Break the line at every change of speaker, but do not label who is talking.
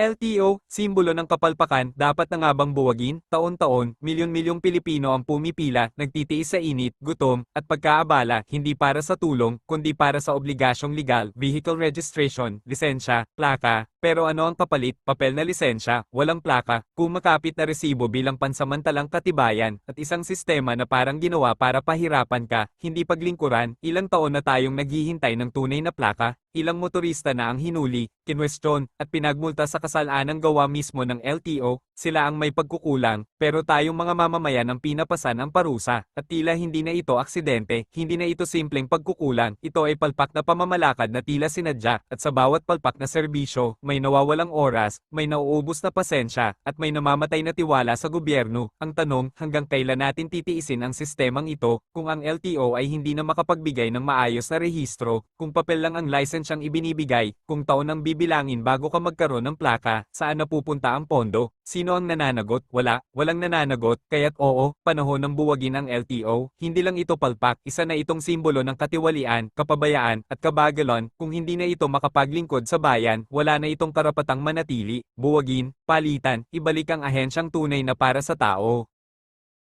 LTO, simbolo ng kapalpakan, dapat na nga bang buwagin? Taon-taon, milyon-milyong Pilipino ang pumipila, nagtitiis sa init, gutom, at pagkaabala, hindi para sa tulong, kundi para sa obligasyong legal, vehicle registration, lisensya, plaka. Pero ano ang kapalit? Papel na lisensya, walang plaka, kumakapit na resibo bilang pansamantalang katibayan, at isang sistema na parang ginawa para pahirapan ka, hindi paglingkuran, ilang taon na tayong naghihintay ng tunay na plaka, ilang motorista na ang hinuli, kinwestiyon, at pinagmulta sa kasalanang gawa mismo ng LTO, sila ang may pagkukulang, pero tayong mga mamamayan ang pinapasan ang parusa, at tila hindi na ito aksidente, hindi na ito simpleng pagkukulang, ito ay palpak na pamamalakad na tila sinadya, at sa bawat palpak na serbisyo, may nawawalang oras, may nauubos na pasensya, at may namamatay na tiwala sa gobyerno. Ang tanong, hanggang kailan natin titiisin ang sistemang ito, kung ang LTO ay hindi na makapagbigay ng maayos na rehistro, kung papel lang ang lisensyang ibinibigay, kung taon ang bibilangin bago ka magkaroon ng plaka, saan napupunta ang pondo, sino ang nananagot, wala, walang nananagot, kaya't oo, panahon ng buwagin ang LTO, hindi lang ito palpak, isa na itong simbolo ng katiwalian, kapabayaan, at kabagalon, kung hindi na ito makapaglingkod sa bayan, wala na itong karapatang manatili, buwagin, palitan, ibalik ang ahensyang tunay na para sa tao.